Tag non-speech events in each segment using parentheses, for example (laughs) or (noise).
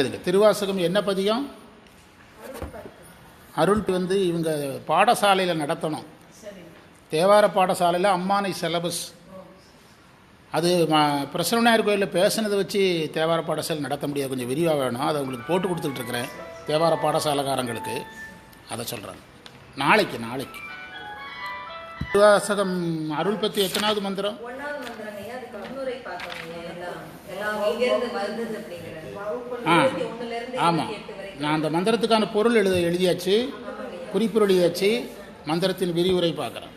எழுதுங்க. திருவாசகம் என்ன பதியம் அருள் வந்து இவங்க பாடசாலையில் நடத்தணும். தேவார பாடசாலையில் அம்மானை சிலபஸ் அது ம பிரசவநாயர் கோயிலில் பேசுனதை வச்சு தேவார பாடசாலை நடத்த முடியாது. கொஞ்சம் விரிவாக வேணும். அதை உங்களுக்கு போட்டு கொடுத்துட்ருக்குறேன் தேவார பாடசாலைக்காரங்களுக்கு. அதை சொல்கிறேன் நாளைக்கு நாளைக்கு. திருவாசகம் அருள் பற்றி எத்தனாவது மந்திரம்? ஆ. ஆமாம் நான் அந்த மந்திரத்துக்கான பொருள் எழுத எழுதியாச்சு குறிப்பு எழுதியாச்சு மந்திரத்தின் விரிவுரை பார்க்குறேன்.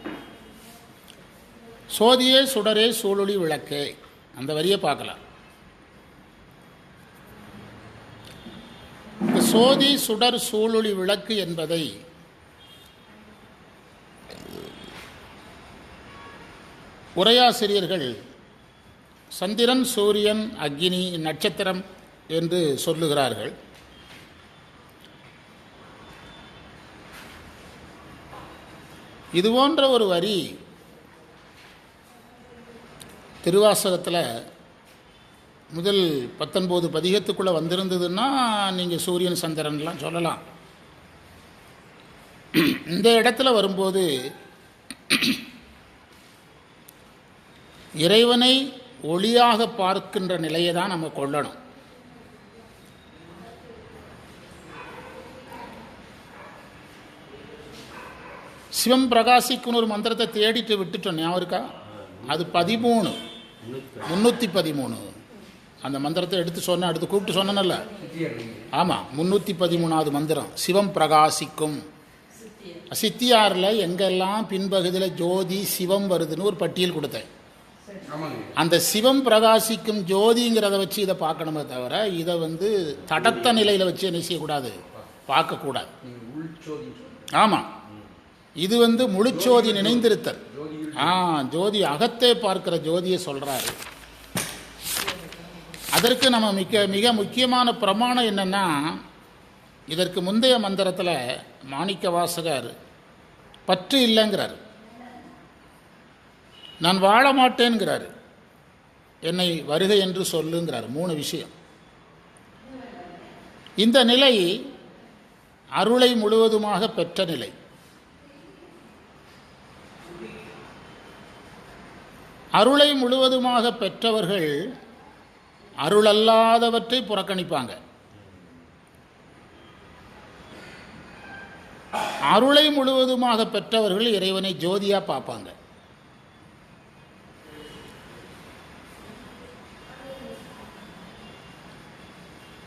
சோதியே சுடரே சூழொளி விளக்கே. அந்த வரியை பார்க்கலாம். சோதி சுடர் சூழொளி விளக்கு என்பதை உரையாசிரியர்கள் சந்திரன் சூரியன் அக்னி நட்சத்திரம் என்று சொல்லுகிறார்கள். இது போன்ற ஒரு வரி திருவாசகத்தில் முதல் பத்தொன்பது பதிகத்துக்குள்ளே வந்திருந்ததுன்னா நீங்கள் சூரியன் சந்திரன்லாம் சொல்லலாம். இந்த இடத்துல வரும்போது இறைவனை ஒளியாக பார்க்கின்ற நிலையை தான் நம்ம கொள்ளணும். சிவம் பிரகாசிக்குன்னு ஒரு மந்திரத்தை தேடிட்டு விட்டுட்டோம். ஞாபகம் இருக்கா? அது பதிமூணு. முந்நூற்றி பதிமூணு. அந்த மந்திரத்தை எடுத்து சொன்னேன் அடுத்து கூப்பிட்டு சொன்னேன்ல ஆமாம் முந்நூற்றி பதிமூணாவது மந்திரம். சிவம் பிரகாசிக்கும். சித்தியாரில் எங்கெல்லாம் பின்பகுதியில் ஜோதி சிவம் வருதுன்னு ஒரு பட்டியல் கொடுத்தேன். அந்த சிவம் பிரகாசிக்கும் ஜோதிங்கிறத வச்சு இதை பார்க்கணுமே தவிர இதை வந்து தடத்த நிலையில் வச்சு என்ன செய்யக்கூடாது? பார்க்கக்கூடாது. ஆமாம் இது வந்து முழுச்சோதி நினைந்திருத்தல். ஆ ஜோதி அகத்தே பார்க்கிற ஜோதியை சொல்கிறாரு அதற்கு நம்ம மிக மிக முக்கியமான பிரமாணம் என்னன்னா இதற்கு முந்தைய மந்திரத்தில் மாணிக்க வாசகர் பற்று இல்லைங்கிறார். நான் வாழ மாட்டேன்கிறார். என்னை வருகை என்று சொல்லுங்கிறார். மூணு விஷயம். இந்த நிலை அருளை முழுவதுமாக பெற்ற நிலை. அருளை முழுவதுமாக பெற்றவர்கள் அருளல்லாதவற்றை புறக்கணிப்பாங்க. அருளை முழுவதுமாக பெற்றவர்கள் இறைவனை ஜோதியா பார்ப்பாங்க.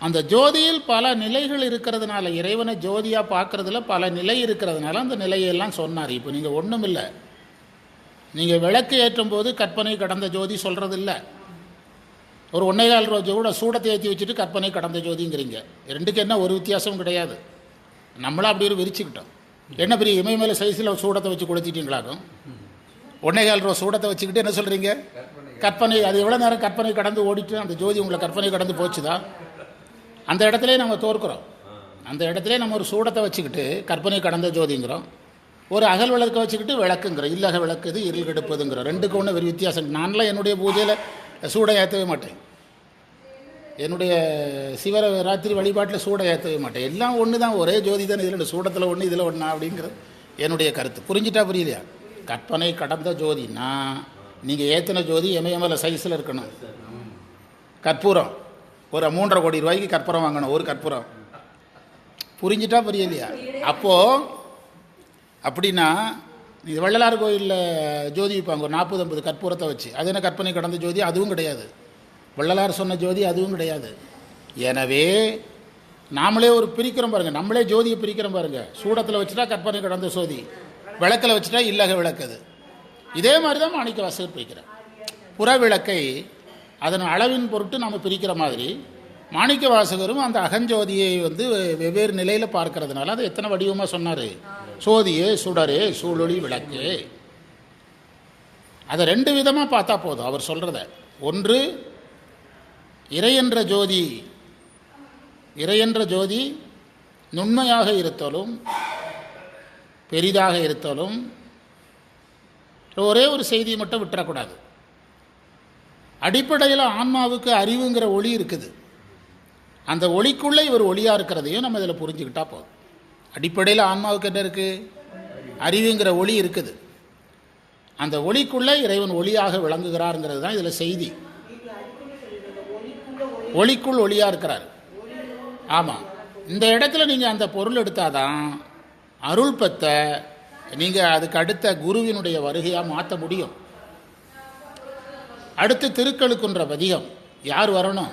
அந்த ஜோதியில் பல நிலைகள் இருக்கிறதுனால இறைவனை ஜோதியாக பார்க்கறதுல பல நிலை இருக்கிறதுனால அந்த நிலையெல்லாம் சொன்னார். இப்போ நீங்கள் ஒன்றும் இல்லை நீங்கள் விளக்கு ஏற்றும் போது கற்பனை கடந்த ஜோதி சொல்கிறது இல்லை ஒரு ஒன்னேகால் ரூபா கூட சூடத்தை ஏற்றி வச்சுட்டு கற்பனை கடந்த ஜோதிங்கிறீங்க. ரெண்டுக்கு என்ன ஒரு வித்தியாசமும் கிடையாது. நம்மளும் அப்படி ஒரு விரிச்சுக்கிட்டோம். என்ன பெரிய இமை மேலே சைஸில் சூடத்தை வச்சு கொடுத்துட்டீங்களாக்கும் ஒன்னேகால் ரூபா சூடத்தை வச்சுக்கிட்டு என்ன சொல்கிறீங்க கற்பனை அது எவ்வளோ நேரம் கற்பனை கடந்து ஓடிட்டு அந்த ஜோதி உங்களை கற்பனை கடந்து போச்சுதா? அந்த இடத்துல நம்ம தோற்கிறோம். அந்த இடத்துல நம்ம ஒரு சூடத்தை வச்சுக்கிட்டு கற்பனை கடந்த ஜோதிங்கிறோம். ஒரு அகல் விளக்க வச்சுக்கிட்டு விளக்குங்கிறோம் இல்லக விளக்குது இருள் கெடுப்பதுங்கிறோம் ரெண்டுக்கு ஒன்று ஒரு வித்தியாசம். நான்லாம் என்னுடைய பூஜையில் சூடை ஏற்றவே மாட்டேன். என்னுடைய சிவர ராத்திரி வழிபாட்டில் சூடை ஏற்றவே மாட்டேன். எல்லாம் ஒன்று தான் ஒரே ஜோதி தான். இதில் சூடத்தில் ஒன்று இதில் ஒன்றா அப்படிங்கிறது என்னுடைய கருத்து. புரிஞ்சிட்டா புரியலையா? கற்பனை கடந்த ஜோதினா நீங்கள் ஏற்றின ஜோதி எமயமல சைஸில் இருக்கணும். கற்பூரம். ஒரு மூன்றரை கோடி ரூபாய்க்கு கற்பூரம் வாங்கணும். ஒரு கற்பூரம். புரிஞ்சிட்டா புரியலையா? அப்போது அப்படின்னா இது வள்ளலார் கோயிலில் ஜோதி வைப்பாங்க ஒரு நாற்பது ஐம்பது கற்பூரத்தை வச்சு. அது என்ன கற்பனை கடந்த ஜோதி? அதுவும் கிடையாது. வள்ளலார் சொன்ன ஜோதி அதுவும் கிடையாது. எனவே நாமளே ஒரு பிரிக்கிறோம் பாருங்கள் நம்மளே ஜோதியை பிரிக்கிறோம் பாருங்கள் சூடத்தில் வச்சுட்டா கற்பனை கடந்த ஜோதி. விளக்கில் வச்சுட்டா இல்லக விளக்குது இதே மாதிரி தான் மாணிக்க வாசகர் பிரிக்கிறேன் புற விளக்கை அதன் அளவின் பொருட்டு நம்ம பிரிக்கிற மாதிரி மாணிக்க வாசகரும் அந்த அகஞ்சோதியை வந்து வெவ்வேறு நிலையில் பார்க்கறதுனால அதை எத்தனை வடிவமாக சொன்னார்? சோதியே சுடரே சூழொளி விளக்கு. அதை ரெண்டு விதமாக பார்த்தா போதும் அவர் சொல்கிறத ஒன்று இறையென்ற ஜோதி இறையென்ற ஜோதி நுண்மையாக இருத்தலும் பெரிதாக இருத்தலும் ஒரே ஒரு செய்தியை மட்டும் விட்டுறக்கூடாது. அடிப்படையில் ஆன்மாவுக்கு அறிவுங்கிற ஒளி இருக்குது. அந்த ஒளிக்குள்ளே இவர் ஒளியாக இருக்கிறதையும் நம்ம இதில் புரிஞ்சுக்கிட்டா போதும். அடிப்படையில் ஆன்மாவுக்கு என்ன இருக்குது அறிவுங்கிற ஒளி இருக்குது. அந்த ஒளிக்குள்ளே இறைவன் ஒளியாக விளங்குகிறாருங்கிறது தான் இதில் செய்தி. ஒளிக்குள் ஒளியாக இருக்கிறார். ஆமாம் இந்த இடத்துல நீங்கள் அந்த பொருள் எடுத்தாதான் அருள் அருள்பத்தை நீங்கள் அதுக்கு அடுத்த குருவினுடைய வருகையாக மாற்ற முடியும். அடுத்து திருக்கழுக்குன்ற பதிகம் யார் வரணும்?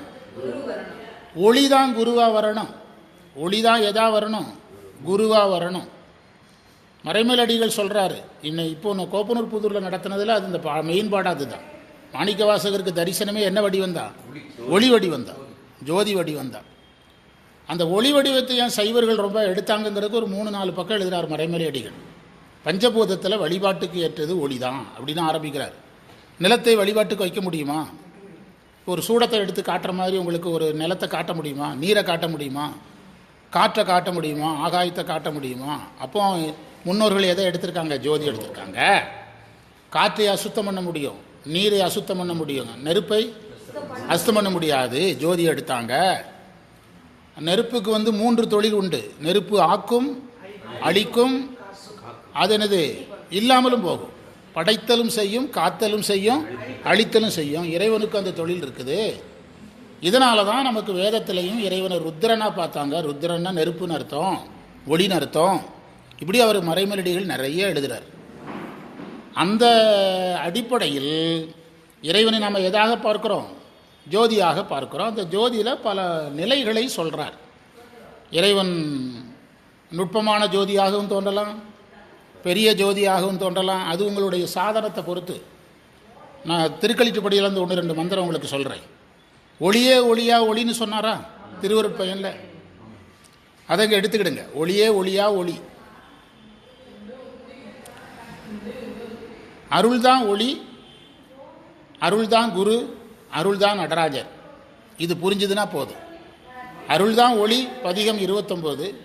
ஒளி தான் குருவாக வரணும். ஒளி தான் எதா வரணும்? குருவாக வரணும். மறைமலடிகள் சொல்கிறாரு இன்னும் இப்போ நான் கோப்பனூர் புதூரில் நடத்தினதில் அது இந்த பா- மெயின்பாடு அதுதான். மாணிக்க வாசகருக்கு தரிசனமே என்ன வடிவம் தான் ஒளி வடிவம் தான் ஜோதி வடிவம் தான் அந்த ஒளி வடிவத்தை ஏன் சைவர்கள் ரொம்ப எடுத்தாங்கங்கிறதுக்கு ஒரு மூணு நாலு பக்கம் எழுதுகிறார் மறைமலடிகள் பஞ்சபூதத்தில் வழிபாட்டுக்கு ஏற்றது ஒளி தான் அப்படின்னு ஆரம்பிக்கிறார். நிலத்தை வழிபாட்டுக்கு வைக்க முடியுமா? ஒரு சூடத்தை எடுத்து காட்டுற மாதிரி உங்களுக்கு ஒரு நிலத்தை காட்ட முடியுமா? நீரை காட்ட முடியுமா? காற்றை காட்ட முடியுமா? ஆகாயத்தை காட்ட முடியுமா? அப்போ முன்னோர்கள் எதை எடுத்திருக்காங்க? ஜோதி எடுத்திருக்காங்க. காற்றை அசுத்தம் பண்ண முடியும். நீரை அசுத்தம் பண்ண முடியும். நெருப்பை அசுத்தம் பண்ண முடியாது. ஜோதி எடுத்தாங்க. நெருப்புக்கு வந்து மூன்று தொழில் உண்டு. நெருப்பு ஆக்கும் அழிக்கும். அது என்னது? இல்லாமலும் போகும். படைத்தலும் செய்யும் காத்தலும் செய்யும் அழித்தலும் செய்யும். இறைவனுக்கு அந்த தொழில் இருக்குது. இதனால தான் நமக்கு வேதத்திலையும் இறைவனை ருத்ரனாக பார்த்தாங்க. ருத்ரன்னா நெருப்புன்னு அர்த்தம் ஒளின்னு அர்த்தம். இப்படி அவர் மறைமலடிகள் நிறைய எழுதுகிறார் அந்த அடிப்படையில் இறைவனை நாம் எதாக பார்க்குறோம்? ஜோதியாக பார்க்குறோம். அந்த ஜோதியில் பல நிலைகளை சொல்கிறார் இறைவன் நுட்பமான ஜோதியாகவும் தோன்றலாம். பெரிய ஜோதியாகவும் தோன்றலாம். அது உங்களுடைய சாதனத்தை பொறுத்து. நான் திருக்கழிட்டுப்படியிலேருந்து ஒன்று ரெண்டு மந்திரம் உங்களுக்கு சொல்கிறேன் ஒளியே ஒளியா ஒளின்னு சொன்னாரா? திருவருட்பயனில் அதை இங்கே எடுத்துக்கிடுங்க. ஒளியே ஒளியா ஒளி. அருள்தான் ஒளி அருள்தான் குரு அருள்தான் நடராஜர். இது புரிஞ்சுதுன்னா போதும். அருள்தான் ஒளி பதிகம் இருபத்தொம்போது.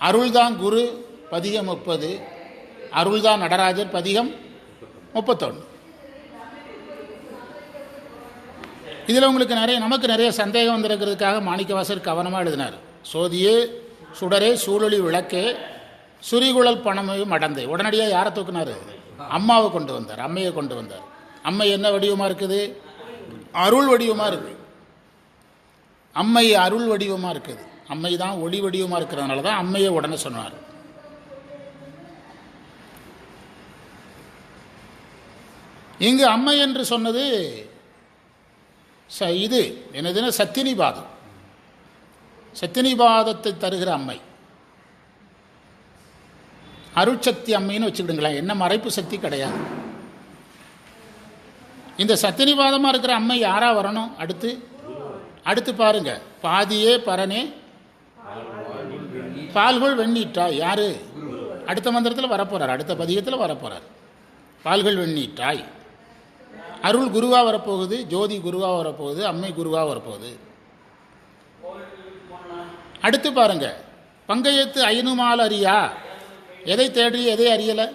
அருள்தான் குரு பதிகம் முப்பது. அருள்தான் நடராஜர் பதிகம் முப்பத்தொன்று இதில் உங்களுக்கு நிறைய நமக்கு நிறைய சந்தேகம் வந்திருக்கிறதுக்காக மாணிக்கவாசர் கவனமாக எழுதினார். சோதியே சுடரே சூழலி விளக்கே சுரிகுழல் பணமையும் அடந்தை உடனடியாக யாரை தூக்குனாரு? அம்மாவை கொண்டு வந்தார் அம்மையை கொண்டு வந்தார். அம்மை என்ன வடிவமாக இருக்குது? அருள் வடிவமாக இருக்குது. அம்மை அருள் வடிவமாக இருக்குது. அம்மை தான் ஒளி வடிவமாக இருக்கிறதுனால தான் அம்மையை உடனே சொன்னார். இங்கு அம்மை என்று சொன்னது ச இது என்னதுன்னா சத்தினிபாதம் சத்தினிபாதத்தை தருகிற அம்மை. அருட்சக்தி அம்மைன்னு வச்சுக்கிடுங்களேன் என்ன மறைப்பு சக்தி கிடையாது. இந்த சத்தினிபாதமாக இருக்கிற அம்மை யாராக வரணும்? அடுத்து அடுத்து பாருங்க பாதியே பரனே. பால்கொள் வெண்ணீட்டா யாரு? அடுத்த மந்திரத்தில் வரப்போகிறார் அடுத்த பதியத்தில் வரப்போகிறார் பால்கள் வெண்ணீட்டாய் அருள் குருவாக வரப்போகுது ஜோதி குருவாக வரப்போகுது அம்மை குருவாக வரப்போகுது. அடுத்து பாருங்க. பங்கையத்து ஐனுமால் அறியா? எதை தேடி எதை அறியலை?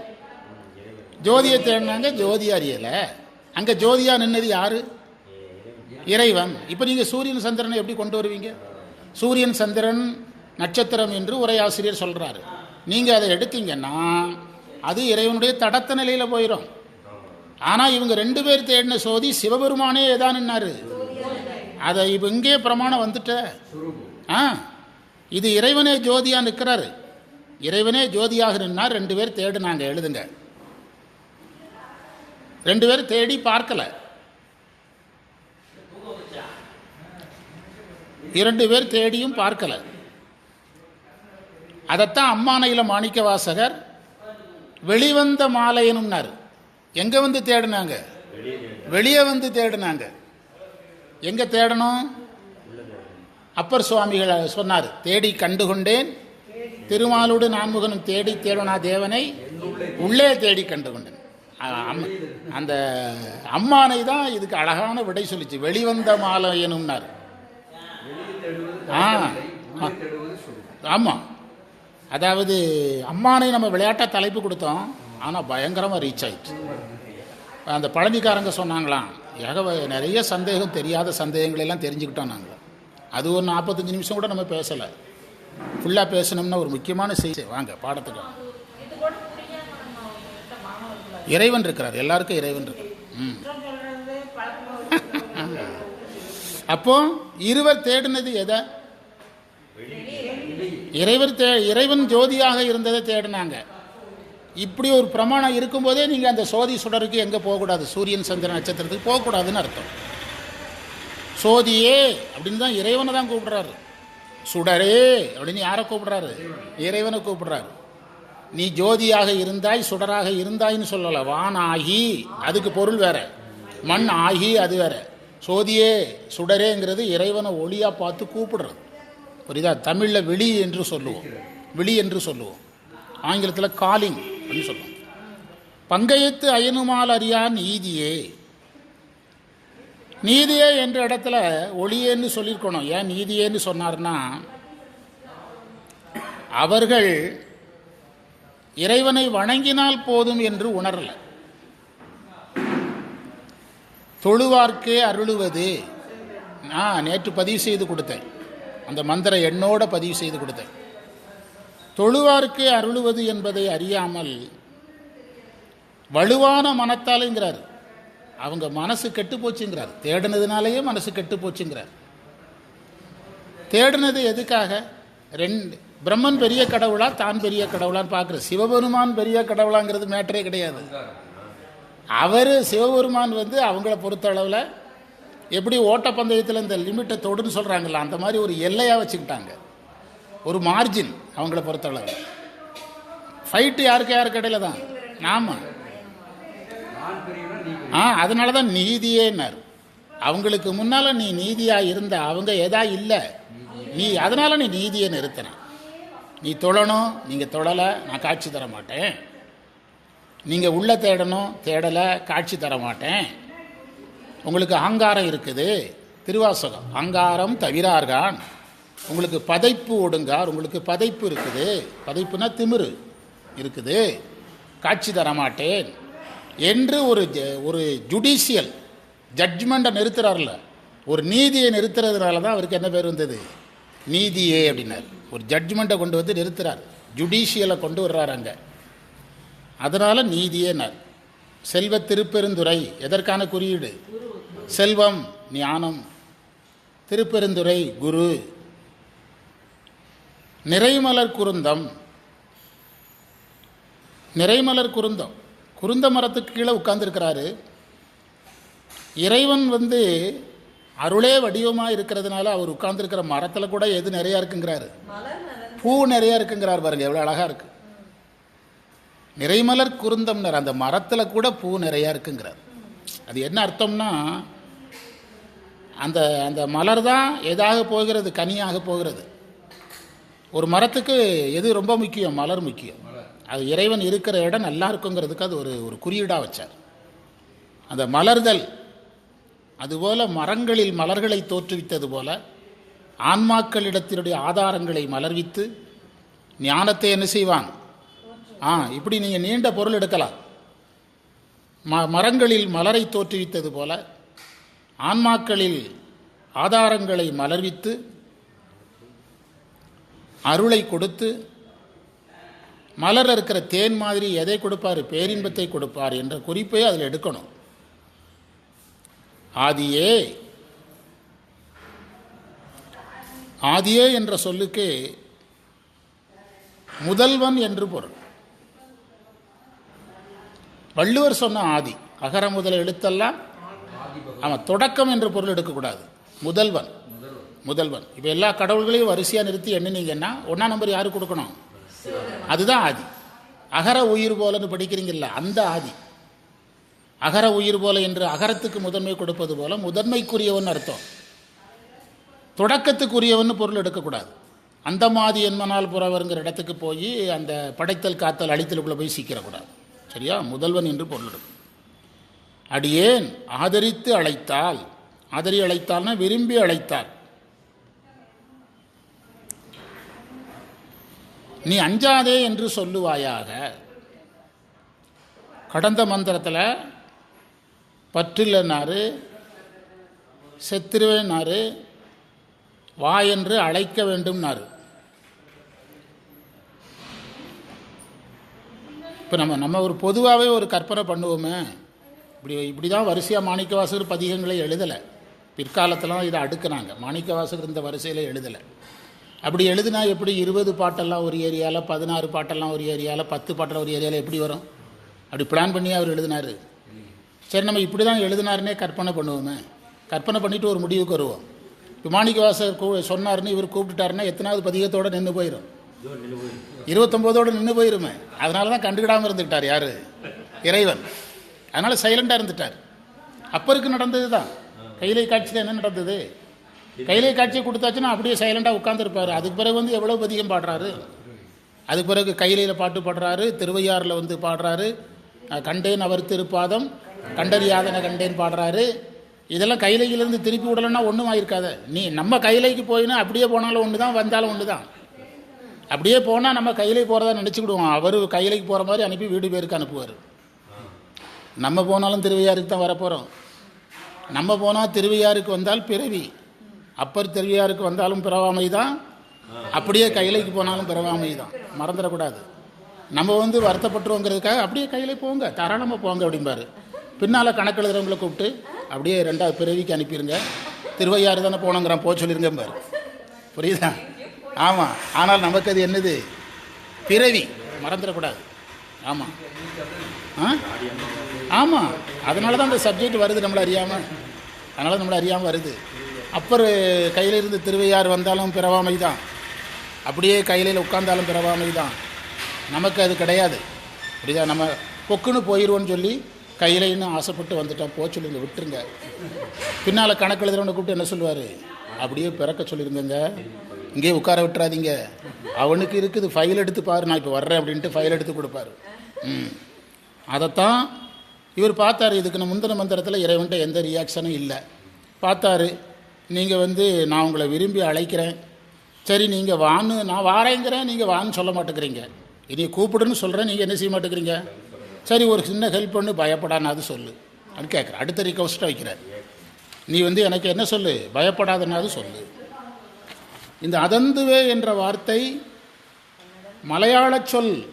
ஜோதியை தேடினாங்க ஜோதி அறியலை. அங்கே ஜோதியாக நின்னது யாரு? இறைவன். இப்போ நீங்கள் சூரியன் சந்திரனை எப்படி கொண்டு வருவீங்க? சூரியன் சந்திரன் நட்சத்திரம் என்று உரையாசிரியர் சொல்கிறாரு நீங்கள் அதை எடுத்தீங்கன்னா அது இறைவனுடைய தடத்த நிலையில் போயிடும் ஆனால் இவங்க ரெண்டு பேர் தேடின சோதி சிவபெருமானே ஏதானுன்னாரு அதை இப்போ இங்கே பிரமாணம் வந்துட்ட. ஆ இது இறைவனே ஜோதியாக நிற்கிறாரு இறைவனே ஜோதியாக நின்னார் ரெண்டு பேர் தேடுனாங்க எழுதுங்க. ரெண்டு பேர் தேடி பார்க்கல. இரண்டு பேர் தேடியும் பார்க்கல. அதைத்தான் அம்மானையில் மாணிக்க வாசகர் வெளிவந்த மாலையனும்னாரு. எங்க வந்து தேடினாங்க? வெளியே வந்து தேடினாங்க. எங்க தேடணும்? அப்பர் சுவாமிகள் சொன்னார் தேடி கண்டுகொண்டேன். திருமாலோடு நான்முகனும் தேடி தேடனா தேவனை உள்ளே தேடி கண்டுகொண்டேன். அந்த அம்மானை தான் இதுக்கு அழகான விடை சொல்லிச்சு. வெளிவந்த மாலையனும்னார் ஆ ஆ. ஆமாம் அதாவது அம்மானை நம்ம விளையாட்டாக தலைப்பு கொடுத்தோம். ஆனால் பயங்கரமாக ரீச் ஆயிடுச்சு அந்த பழனிக்காரங்க சொன்னாங்களாம் ஏக நிறைய சந்தேகம் தெரியாத சந்தேகங்களெல்லாம் தெரிஞ்சுக்கிட்டோம் நாங்கள் அது ஒரு நாற்பத்தஞ்சு நிமிஷம் கூட நம்ம பேசலை. ஃபுல்லாக பேசணும்னா ஒரு முக்கியமான செய்தி. வாங்க பாடத்துக்கு இறைவன் இருக்கிறார். எல்லாருக்கும் இறைவன் இருக்கிறார் ம். (laughs) அப்போ இருவர் தேடினது எதை? இறைவர் தே இறைவன் ஜோதியாக இருந்ததை தேடினாங்க. இப்படி ஒரு பிரமாணம் இருக்கும்போதே நீங்கள் அந்த சோதி சுடருக்கு எங்கே போகக்கூடாது? சூரியன் சந்திர நட்சத்திரத்துக்கு போகக்கூடாதுன்னு அர்த்தம். சோதியே அப்படின்னு தான் இறைவனை தான் கூப்பிடுறாரு. சுடரே அப்படின்னு யாரை கூப்பிடுறாரு? இறைவனை கூப்பிடுறாரு. நீ ஜோதியாக இருந்தாய் சுடராக இருந்தாய்ன்னு சொல்லலை. வான் ஆகி அதுக்கு பொருள் வேற. மண் ஆகி அது வேற. சோதியே சுடரேங்கிறது இறைவனை ஒளியா பார்த்து கூப்பிடுறது. புரியுதா? தமிழில் வெளி என்று சொல்லுவோம். வெளி என்று சொல்லுவோம். ஆங்கிலத்தில் காலிங். அப்படின்னு சொல்லுவாங்க. பங்கையத்து அயனுமால் அறியான் நீதியே. நீதியே என்ற இடத்துல ஒளியேன்னு சொல்லியிருக்கணும். ஏன் நீதியேன்னு சொன்னார்னா அவர்கள் இறைவனை வணங்கினால் போதும் என்று உணரல. தொழுவார்க்கே அருளுவது. நான் நேற்று பதிவு செய்து கொடுத்தேன். அந்த மந்திர எண்ணோட பதிவு செய்து கொடுத்தேன். தொழுவார்க்கே அருளுவது என்பதை அறியாமல் வலுவான மனத்தாலேங்கிறார். அவங்க மனசு கெட்டு போச்சுங்கிறார். தேடினதுனாலேயே மனசு கெட்டு போச்சுங்கிறார். தேடினது எதுக்காக? ரெண்டு பிரம்மன் பெரிய கடவுளா தான் பெரிய கடவுளான்னு பார்க்குற. சிவபெருமான் பெரிய கடவுளாங்கிறது மேட்டரே கிடையாது. அவர் சிவபெருமான் வந்து அவங்கள பொறுத்த அளவில் எப்படி ஓட்டப்பந்தயத்தில் இந்த லிமிட்டை தொடுன்னு சொல்கிறாங்களா அந்த மாதிரி ஒரு எல்லையாக வச்சுக்கிட்டாங்க. ஒரு மார்ஜின் அவங்கள பொறுத்தளவு. ஃபைட்டு யாருக்கு யாருக்கு இடையில தான்? ஆமாம் ஆ அதனால தான் நீதியேன்னார் அவங்களுக்கு முன்னால் நீ நீதியாக இருந்த அவங்க எதா இல்லை. நீ அதனால் நீ நீதியை நிறுத்தின. நீ தொழணும் நீங்கள் தொழலை நான் காட்சி தர மாட்டேன். நீங்கள் உள்ளே தேடணும் தேடலை காட்சி தர மாட்டேன். உங்களுக்கு அகங்காரம் இருக்குது. திருவாசகம் அங்காரம் தவிரார்கான். உங்களுக்கு பதைப்பு ஒடுங்கார் உங்களுக்கு பதைப்பு இருக்குது. பதைப்புனா திமிரு இருக்குது. காட்சி தரமாட்டேன். என்று ஒரு ஜ- ஒரு ஜுடிஷியல் ஜட்ஜ்மெண்ட்டை நிறுத்துறாருல ஒரு நீதியை நிறுத்துறதுனால தான் அவருக்கு என்ன பேர் வந்தது? நீதியே அப்படின்னார். ஒரு ஜட்ஜ்மெண்ட்டை கொண்டு வந்து நிறுத்துறார். ஜுடிஷியலை கொண்டு வர்றார் அங்கே. அதனால் நீதியேனார். செல்வ திருப்பெருந்துறை எதற்கான குறியீடு? செல்வம் ஞானம். திருப்பெருந்துறை குரு. நிறைமலர் குருந்தம். நிறைமலர் குருந்தம். குருந்த மரத்துக்கு கீழே உட்கார்ந்துருக்கிறாரு. இறைவன் வந்து அருளே வடிவமாக இருக்கிறதுனால அவர் உட்கார்ந்துருக்கிற மரத்தில் கூட எது நிறையா இருக்குங்கிறாரு. பூ நிறையா இருக்குங்கிறார் பாருங்க எவ்வளோ அழகாக இருக்கு. நிறைமலர் குருந்தம்னர் அந்த மரத்தில் கூட பூ நிறையா இருக்குங்கிறார். அது என்ன அர்த்தம்னா அந்த அந்த மலர் தான் எதாக போகிறது கனியாக போகிறது. ஒரு மரத்துக்கு எது ரொம்ப முக்கியம்? மலர் முக்கியம். அது இறைவன் இருக்கிற இடம் நல்லா இருக்குங்கிறதுக்கு அது ஒரு ஒரு குறியீடாக வச்சார். அந்த மலர்தல் அதுபோல மரங்களில் மலர்களை தோற்றுவித்தது போல ஆன்மாக்களிடத்தினுடைய ஆதாரங்களை மலர்வித்து ஞானத்தை என்ன செய்வான்? ஆ இப்படி நீங்கள் நீண்ட பொருள் எடுக்கலாம். ம மரங்களில் மலரை தோற்றுவித்தது போல ஆன்மாக்களில் ஆதாரங்களை மலர்வித்து அருளை கொடுத்து மலர் இருக்கிற தேன் மாதிரி எதை கொடுப்பார்? பேரின்பத்தை கொடுப்பார் என்ற குறிப்பை அதில் எடுக்கணும். ஆதியே. ஆதியே என்ற சொல்லுக்கு முதல்வன் என்று பொருள். வள்ளுவர் சொன்ன ஆதி. அகர முதல எழுத்தெல்லாம் அவன் தொடக்கம் என்ற பொருள் எடுக்கக்கூடாது. முதல்வன். முதல்வன். இப்போ எல்லா கடவுள்களையும் வரிசையாக நிறுத்தி எண்ணினீங்கன்னா ஒன்றா நம்பர் யாரு கொடுக்கணும்? அதுதான் ஆதி. அகர உயிர் போலன்னு படிக்கிறீங்கல்ல அந்த ஆதி. அகர உயிர் போல என்று அகரத்துக்கு முதன்மை கொடுப்பது போல முதன்மைக்குரியவன் அர்த்தம். தொடக்கத்துக்குரியவன் பொருள் எடுக்கக்கூடாது. அந்த மாதி என்மனால் புறவருங்கிற இடத்துக்கு போய் அந்த படைத்தல் காத்தல் அழித்தலுக்குள்ளே போய் சீக்கிரக்கூடாது சரியா? முதல்வன் என்று பொருள் எடுக்கும். அடியேன் ஆதரித்து அழைத்தால் ஆதரி அழைத்தால்னா விரும்பி அழைத்தால் நீ அஞ்சாதே என்று சொல்லுவாயாக. கடந்த மந்திரத்தில் பற்றில்லைனாரு செத்துருவேனாரு வா என்று அழைக்க வேண்டும்னாரு. இப்போ நம்ம நம்ம ஒரு பொதுவாகவே ஒரு கற்பனை பண்ணுவோமே. இப்படி இப்படி தான் வரிசையாக மாணிக்கவாசகர் பதிகங்களை எழுதலை. பிற்காலத்தெல்லாம் இதை அடுக்குனாங்க. மாணிக்கவாசகர் இந்த வரிசையில் எழுதலை. அப்படி எழுதுனா எப்படி இருபது பாட்டெல்லாம் ஒரு ஏரியாவில் பதினாறு பாட்டெல்லாம் ஒரு ஏரியாவில் பத்து பாட்டெல்லாம் ஒரு ஏரியாவில் எப்படி வரும்? அப்படி பிளான் பண்ணி அவர் எழுதினாரு. சரி நம்ம இப்படி தான் எழுதினாருன்னே கற்பனை பண்ணுவோமே. கற்பனை பண்ணிட்டு ஒரு முடிவுக்கு வருவோம். இப்போ வாசர் கூ சொன்னாருன்னு இவர் கூப்பிட்டுட்டாருன்னா எத்தனாவது பதிகத்தோடு நின்று போயிடும் இருபத்தொம்போதோடு நின்று போயிருமே. அதனால தான் கண்டுக்கிடாமல் இருந்துக்கிட்டார் யார்? இறைவன். அதனால் சைலண்டாக இருந்துட்டார். அப்பருக்கு நடந்தது தான் கையிலை காட்சியில் என்ன நடந்தது? கையிலே காட்சியை கொடுத்தாச்சுன்னா அப்படியே சைலண்டாக உட்காந்துருப்பார் அதுக்கு பிறகு வந்து எவ்வளோ பதிகம் பாடுறாரு? அதுக்கு பிறகு கையிலையில் பாட்டு பாடுறாரு திருவையாறில் வந்து பாடுறாரு கண்டேன் அவர் திருப்பாதம் கண்டறியாதன கண்டேன் பாடுறாரு. இதெல்லாம் கையிலையிலேருந்து திருப்பி விடலைன்னா ஒன்றும் ஆயிருக்காத. நீ நம்ம கைலைக்கு போயினா அப்படியே போனாலும் ஒன்று தான் வந்தாலும் ஒன்று தான் அப்படியே போனால் நம்ம கையிலே போகிறதா நினச்சிக்கிடுவோம். அவர் கையிலைக்கு போகிற மாதிரி அனுப்பி வீடு பேருக்கு அனுப்புவார். நம்ம போனாலும் திருவையாருக்கு தான் வரப்போகிறோம் நம்ம போனால் திருவையாருக்கு வந்தால் பிறவி. அப்பர் திருவையாருக்கு வந்தாலும் பிறவாமை தான் அப்படியே கையிலைக்கு போனாலும் பிறவாமை தான் மறந்துடக்கூடாது. நம்ம வந்து வருத்தப்பட்டுருவோங்கிறதுக்காக அப்படியே கையிலே போங்க. தாராளமாக போங்க அப்படிம்பாரு. பின்னால் கணக்கு எழுதுறவங்களை கூப்பிட்டு அப்படியே ரெண்டாவது பிறவிக்கு அனுப்பிடுங்க திருவையாறு தானே போனோங்கிறான் போக சொல்லிருங்கம்பாரு. புரியுதா? ஆமாம் ஆனால் நமக்கு அது என்னது? பிறவி. மறந்துடக்கூடாது. ஆமாம் ஆ? ஆமாம் அதனால தான் அந்த சப்ஜெக்ட் வருது நம்மளை அறியாமல் அதனால நம்மளை அறியாமல் வருது. அப்பர் கையில் இருந்து திருவையார் வந்தாலும் பிறவாமை தான் அப்படியே கையிலையில் உட்கார்ந்தாலும் பிறவாமை தான் நமக்கு அது கிடையாது. புரியுதா? நம்ம பொக்குன்னு போயிடுவோன்னு சொல்லி கையிலைன்னு ஆசைப்பட்டு வந்துட்டோம். போக சொல்லுங்க விட்டுருங்க. பின்னால் கணக்கு எழுதுறவனை கூப்பிட்டு என்ன சொல்லுவார்? அப்படியே பிறக்க சொல்லியிருந்தேங்க. இங்கேயே உட்கார விட்டுறாதீங்க. அவனுக்கு இருக்குது ஃபைல் எடுத்து பாரு. நான் இப்போ வர்றேன் அப்படின்ட்டு ஃபைல் எடுத்து கொடுப்பாரு. ம். அதைத்தான் இவர் பார்த்தாரு. இதுக்கு முந்தின மந்திரத்தில் இறைவன்ட்ட எந்த ரியாக்ஷனும் இல்லை. பார்த்தாரு. நீங்கள் வந்து நான் உங்களை விரும்பி அழைக்கிறேன். சரி நீங்கள் வான்னு நான் வாரேங்கிறேன் நீங்கள் வான்னு சொல்ல மாட்டேங்கிறீங்க. இனி கூப்பிடுன்னு சொல்கிறேன் நீங்கள் என்ன செய்ய மாட்டேங்கிறீங்க? சரி ஒரு சின்ன ஹெல்ப் பண்ணு பயப்படானாது சொல்லு. அப்படின்னு கேட்குறேன் அடுத்த ரிக்வஸ்ட்டாக வைக்கிறார். நீ வந்து எனக்கு என்ன சொல்லு? பயப்படாதனாது சொல்லு. இந்த அதந்துவே என்ற வார்த்தை மலையாளச் சொல்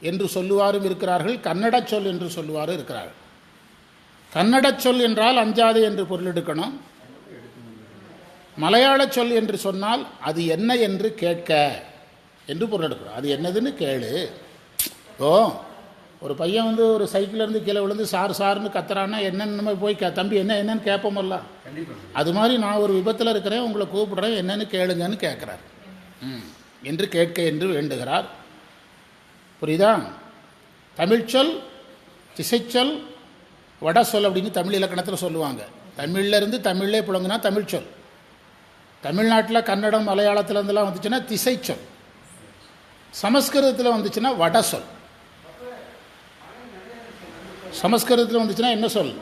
என்று சொல்லுவாரும் இருக்கிறார்கள் கன்னடச் சொல் என்று சொல்லுவாரும் இருக்கிறார்கள். கன்னடச் சொல் என்றால் அஞ்சாது என்று பொருள் எடுக்கணும். மலையாளச் சொல் என்று சொன்னால் அது என்ன என்று கேட்க. என்று பொருள் எடுக்கிறோம். அது என்னதுன்னு கேளு. ஓ ஒரு பையன் வந்து ஒரு சைக்கிள்லேருந்து கீழே விழுந்து சார் சார்னு கத்துறான்னா என்னென்னு நம்ம போய் கே தம்பி என்ன என்னன்னு கேட்போமல்ல அது மாதிரி நான் ஒரு விபத்தில் இருக்கிறேன் உங்களை கூப்பிடுறேன் என்னென்னு கேளுங்கன்னு கேட்குறார். ம். என்று கேட்க என்று வேண்டுகிறார். புரியுதா? தமிழ்ச்சொல் திசைச்சொல் வட சொல் அப்படின்னு தமிழ் இலக்கணத்தில் சொல்லுவாங்க. தமிழ்லேருந்து தமிழ்லே புழங்குனா தமிழ்ச்சொல் தமிழ்நாட்டில் கன்னடம் மலையாளத்துலேருந்துலாம் வந்துச்சுன்னா திசைச்சொல். சமஸ்கிருதத்தில் வந்துச்சுன்னா வட சொல் சமஸ்கிருதத்தில் வந்துச்சுன்னா என்ன சொல்?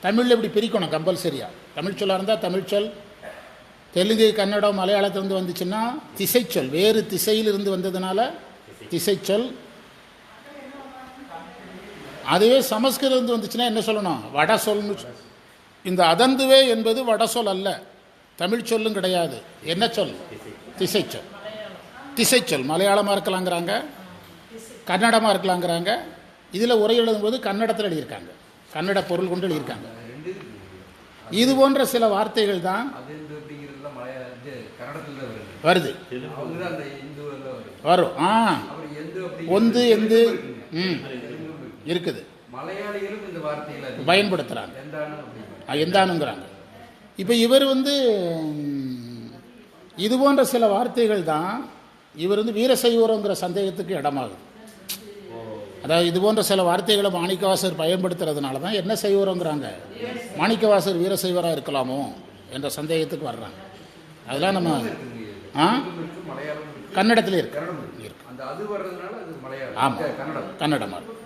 தமிழில் இப்படி பிரிக்கணும் கம்பல்சரியாக தமிழ் சொல்லாக இருந்தால் தமிழ் சொல். தெலுங்கு கன்னடம் மலையாளத்திலிருந்து வந்துச்சுன்னா திசைச்சொல். வேறு திசையிலிருந்து வந்ததுனால திசைச்சொல். அதுவே சமஸ்கிருதம் வந்துச்சுன்னா என்ன சொல்லணும்? வட சொல்னு சொல். இந்த அதந்துவே என்பது வட சொல் அல்ல. தமிழ் சொல்லும் கிடையாது. என்ன சொல்? திசைச்சொல். திசைச்சொல். மலையாளமாக இருக்கலாங்கிறாங்க. கன்னடமாக இருக்கலாங்கிறாங்க. இதில் உரை எழுதும்போது கன்னடத்தில் எழுதியிருக்காங்க. கன்னட பொருள் கொண்டு எழுதியிருக்காங்க. இது போன்ற சில வார்த்தைகள் தான் வருது. வரும். ஆ. எந்து ஒந்து எந்து ம். இருக்குது. பயன்படுத்துகிறாங்க எந்தானுங்கிறாங்க. இப்போ இவர் வந்து இது போன்ற சில வார்த்தைகள் தான் இவர் வந்து வீரசைவரங்கிற சந்தேகத்துக்கு இடமாகுது. அதாவது இது போன்ற சில வார்த்தைகளை மாணிக்கவாசர் பயன்படுத்துறதுனால தான் என்ன செய்வரோங்கிறாங்க மாணிக்கவாசர் வீரசைவராக இருக்கலாமோ என்ற சந்தேகத்துக்கு வர்றாங்க. அதெல்லாம் நம்ம ஆ? கன்னடத்தில் இருக்கு. ஆமாம் கன்னடமாக இருக்கு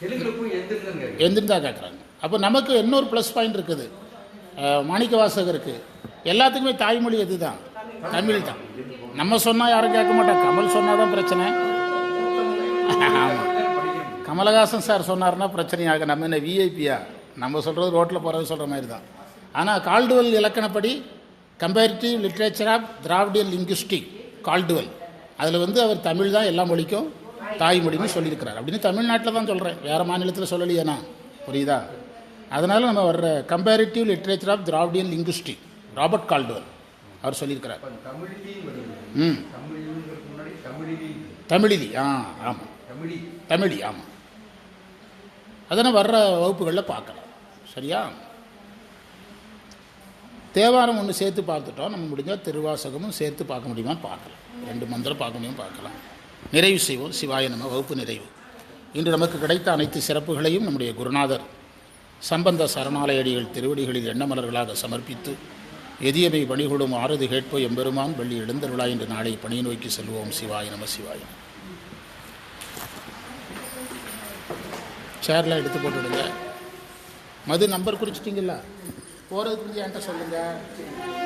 தெலுங்குல போய் எந்திருந்தாங்க கேட்குறேன் எந்திருந்தா கேட்குறாங்க. அப்போ நமக்கு இன்னொரு ப்ளஸ் பாயிண்ட் இருக்குது. மாணிக்க வாசகருக்கு எல்லாத்துக்குமே தாய்மொழி இதுதான் தமிழ் தான் நம்ம சொன்னால் யாரும் கேட்க மாட்டோம் கமல் சொன்னால் தான் பிரச்சனை. ஆமாம் கமலஹாசன் சார் சொன்னார்னா பிரச்சனையாக நம்ம என்ன விஐபியா நம்ம சொல்கிறது ரோட்டில் போகிறது சொல்கிற மாதிரி தான் ஆனால் Caldwell இலக்கணப்படி comparative literature of Dravidian linguistic Caldwell. அதில் வந்து அவர் தமிழ் தான் எல்லா மொழிக்கும் தாய்மொழின்னு சொல்லியிருக்கிறார். அப்படின்னு தமிழ்நாட்டில் தான் சொல்கிறேன் வேறு மாநிலத்தில் சொல்லலையே நான் புரியுதா? அதனால் நம்ம வர்ற comparative literature of Dravidian linguistic Robert Caldwell அவர் சொல்லியிருக்கிறார். ம். தமிழிலி. ஆ ஆமாம் தமிழி. தமிழி ஆமாம் அதனால் வர்ற வகுப்புகளில் பார்க்கலாம். சரியா? தேவாரம் ஒன்று சேர்த்து பார்த்துட்டோம். நம்ம முடிஞ்சால் திருவாசகமும் சேர்த்து பார்க்க முடியுமான்னு பார்க்கலாம். ரெண்டு மந்திரம் பார்க்க முடியும் பார்க்கலாம். நிறைவு செய்வோம். சிவாய நம்ம வகுப்பு நிறைவு. இன்று நமக்கு கிடைத்த அனைத்து சிறப்புகளையும் நம்முடைய குருநாதர் சம்பந்த சரணாலயடிகள் திருவடிகளில் எண்ணமலர்களாக சமர்ப்பித்து எதியமை பணிகொடும் ஆறுது கேட்போ எம்பெருமான் வெள்ளி எழுந்தருளா என்று நாளை பணி நோக்கி செல்வோம். சிவாய் நம சிவாய் சேர்லாம் எடுத்து போட்டுவிடுங்க மது நம்பர் குறிச்சிட்டிங்களா? போகிறதுக்கு என்கிட்ட சொல்லுங்கள்